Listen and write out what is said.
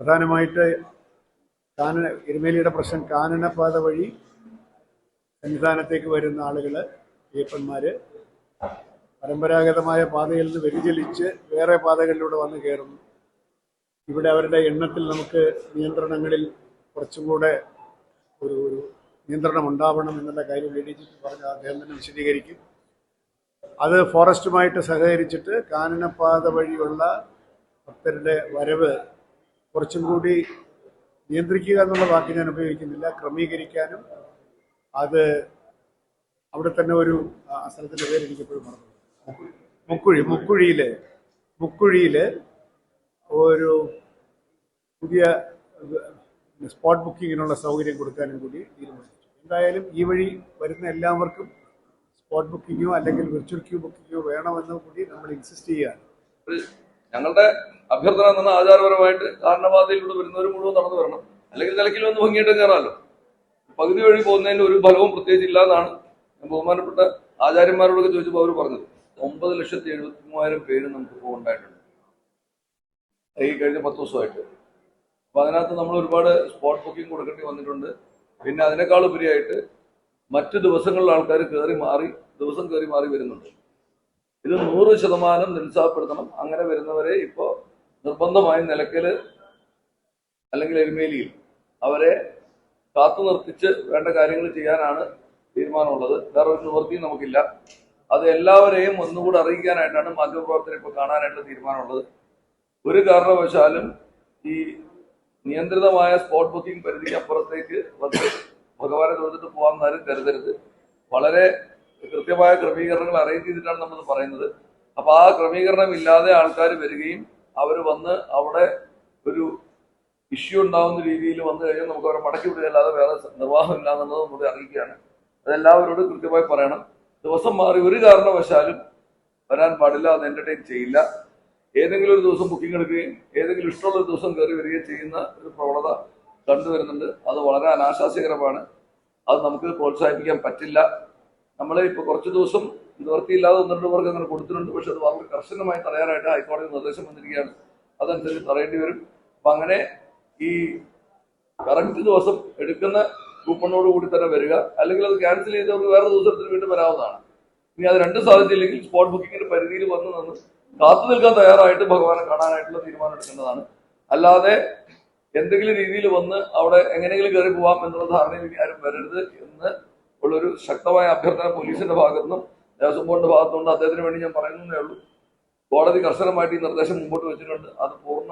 പ്രധാനമായിട്ട് കാനന എരുമേലിയുടെ പ്രശ്നം കാനനപാത വഴി സന്നിധാനത്തേക്ക് വരുന്ന ആളുകൾ അയ്യപ്പന്മാർ പരമ്പരാഗതമായ പാതയിൽ നിന്ന് വ്യതിചലിച്ച് വേറെ പാതകളിലൂടെ വന്ന് കയറുന്നു. ഇവിടെ അവരുടെ എണ്ണത്തിൽ നമുക്ക് നിയന്ത്രണങ്ങളിൽ കുറച്ചും കൂടെ ഒരു ഒരു നിയന്ത്രണം ഉണ്ടാവണം എന്നുള്ള കാര്യം ഡി ഡി ജി പറഞ്ഞ അദ്ദേഹം തന്നെ വിശദീകരിക്കും. അത് ഫോറസ്റ്റുമായിട്ട് സഹകരിച്ചിട്ട് കാനനപാത വഴിയുള്ള ഭക്തരുടെ വരവ് കുറച്ചും കൂടി നിയന്ത്രിക്കുക എന്നുള്ള വാക്ക് ഞാൻ ഉപയോഗിക്കുന്നില്ല. ക്രമീകരിക്കാനും അത് അവിടെ തന്നെ ഒരു ആ സ്ഥലത്തിന്റെ പേര് എനിക്കെപ്പോഴും മറന്നു മുക്കുഴി മുക്കുഴിയിൽ മുക്കുഴിയിൽ ഒരു പുതിയ സ്പോട്ട് ബുക്കിങ്ങിനുള്ള സൗകര്യം കൊടുക്കാനും കൂടി തീരുമാനിച്ചു. എന്തായാലും ഈ വഴി വരുന്ന എല്ലാവർക്കും സ്പോട്ട് ബുക്കിങ്ങോ അല്ലെങ്കിൽ വിർച്വൽ ക്യൂ ബുക്കിങ്ങോ വേണമെന്ന് കൂടി നമ്മൾ ഇൻസിസ്റ്റ് ചെയ്യുകയാണ്. ഞങ്ങളുടെ അഭ്യർത്ഥന എന്ന ആചാരപരമായിട്ട് കാരണപാതയിലൂടെ വരുന്നവർ മുഴുവൻ നടന്നു വരണം. അല്ലെങ്കിൽ നിലയ്ക്കിൽ വന്ന് ഭംഗിയായിട്ട് കയറാമല്ലോ പകുതി വഴി പോകുന്നതിന് ഒരു ഫലവും പ്രത്യേകിച്ച് ഇല്ല എന്നാണ് ബഹുമാനപ്പെട്ട ആചാര്യന്മാരോടൊക്കെ ചോദിച്ചപ്പോൾ അവർ പറഞ്ഞത്. ഒമ്പത് ലക്ഷത്തി എഴുപത്തി മൂവായിരം പേര് നമുക്ക് ഇപ്പോൾ ഉണ്ടായിട്ടുണ്ട്. ഈ കഴിഞ്ഞ പത്ത് ദിവസമായിട്ട്. അപ്പൊ അതിനകത്ത് നമ്മൾ ഒരുപാട് സ്പോട്ട് ബുക്കിംഗ് കൊടുക്കേണ്ടി വന്നിട്ടുണ്ട്. പിന്നെ അതിനേക്കാൾ ഉപരിയായിട്ട് മറ്റു ദിവസങ്ങളിൽ ആൾക്കാർ കയറി മാറി ദിവസം കയറി മാറി വരുന്നുണ്ട്. ഇത് നൂറ് ശതമാനം നിരുത്സാഹപ്പെടുത്തണം. അങ്ങനെ വരുന്നവരെ ഇപ്പോ നിർബന്ധമായും നിലയ്ക്കൽ അല്ലെങ്കിൽ എരുമേലിയിൽ അവരെ കാത്തു നിർത്തിച്ച് വേണ്ട കാര്യങ്ങൾ ചെയ്യാനാണ് തീരുമാനമുള്ളത്. വേറെ ഒരു നിവൃത്തിയും നമുക്കില്ല. അത് എല്ലാവരെയും ഒന്നുകൂടെ അറിയിക്കാനായിട്ടാണ് മാധ്യമപ്രവർത്തനം ഇപ്പോൾ കാണാനായിട്ട് തീരുമാനമുള്ളത്. ഒരു കാരണവശാലും ഈ നിയന്ത്രിതമായ സ്പോട്ട് ബുക്കിംഗ് പരിധിക്ക് അപ്പുറത്തേക്ക് വന്ന് ഭഗവാനെ തൊഴുതിട്ട് ആരും കരുതരുത്. വളരെ കൃത്യമായ ക്രമീകരണങ്ങൾ അറേഞ്ച് ചെയ്തിട്ടാണ് നമ്മൾ പറയുന്നത്. അപ്പോൾ ആ ക്രമീകരണം ഇല്ലാതെ ആൾക്കാർ വരികയും അവർ വന്ന് അവിടെ ഒരു ഇഷ്യൂ ഉണ്ടാവുന്ന രീതിയിൽ വന്നു കഴിഞ്ഞാൽ നമുക്ക് അവരെ മടക്കി വിടുകയല്ലാതെ വേറെ നിർവാഹമില്ല എന്നുള്ളത് നമ്മുടെ അറിയിക്കുകയാണ്. അതെല്ലാവരോടും കൃത്യമായി പറയണം. ദിവസം മാറി ഒരു കാരണവശാലും വരാൻ പാടില്ല അത് എന്റർടൈൻ ചെയ്യില്ല. ഏതെങ്കിലും ഒരു ദിവസം ബുക്കിംഗ് എടുക്കുകയും ഏതെങ്കിലും ഇഷ്ടമുള്ള ഒരു ദിവസം കയറി വരികയും ചെയ്യുന്ന ഒരു പ്രവണത കണ്ടുവരുന്നുണ്ട് അത് വളരെ അനാശാസ്യകരമാണ്. അത് നമുക്ക് പ്രോത്സാഹിപ്പിക്കാൻ പറ്റില്ല. നമ്മൾ ഇപ്പോൾ കുറച്ച് ദിവസം നിവൃത്തിയില്ലാതെ ഒന്ന് രണ്ട് പേർക്ക് അങ്ങനെ കൊടുത്തിട്ടുണ്ട്. പക്ഷെ അത് വളരെ കർശനമായി തടയാനായിട്ട് ഹൈക്കോടതി നിർദ്ദേശം വന്നിരിക്കുകയാണ്. അതനുസരിച്ച് തടയേണ്ടി വരും. അപ്പം അങ്ങനെ ഈ കറക്റ്റ് ദിവസം എടുക്കുന്ന കൂപ്പണോട് കൂടി തന്നെ വരിക. അല്ലെങ്കിൽ അത് ക്യാൻസൽ ചെയ്തവർക്ക് വേറെ ദിവസത്തിൽ വീണ്ടും വരാവുന്നതാണ്. ഇനി അത് രണ്ടും സാധിച്ചില്ലെങ്കിൽ സ്പോട്ട് ബുക്കിങ്ങിന്റെ പരിധിയിൽ വന്ന് നിന്ന് കാത്തു നിൽക്കാൻ തയ്യാറായിട്ട് ഭഗവാനെ കാണാനായിട്ടുള്ള തീരുമാനം എടുക്കേണ്ടതാണ്. അല്ലാതെ എന്തെങ്കിലും രീതിയിൽ വന്ന് അവിടെ എങ്ങനെയെങ്കിലും കയറി പോവാം എന്നുള്ള ധാരണയിൽ ആരും വരരുത് എന്ന് ഉള്ളൊരു ശക്തമായ അഭ്യർത്ഥന പോലീസിന്റെ ഭാഗത്തുനിന്നും ദേവസ്വം ബോർഡിന്റെ ഭാഗത്തുണ്ട്. അദ്ദേഹത്തിന് വേണ്ടി ഞാൻ പറയുന്നതേ ഉള്ളൂ. കോടതി കർശനമായിട്ട് ഈ നിർദ്ദേശം മുമ്പോട്ട് വെച്ചിട്ടുണ്ട്. അത് പൂർണ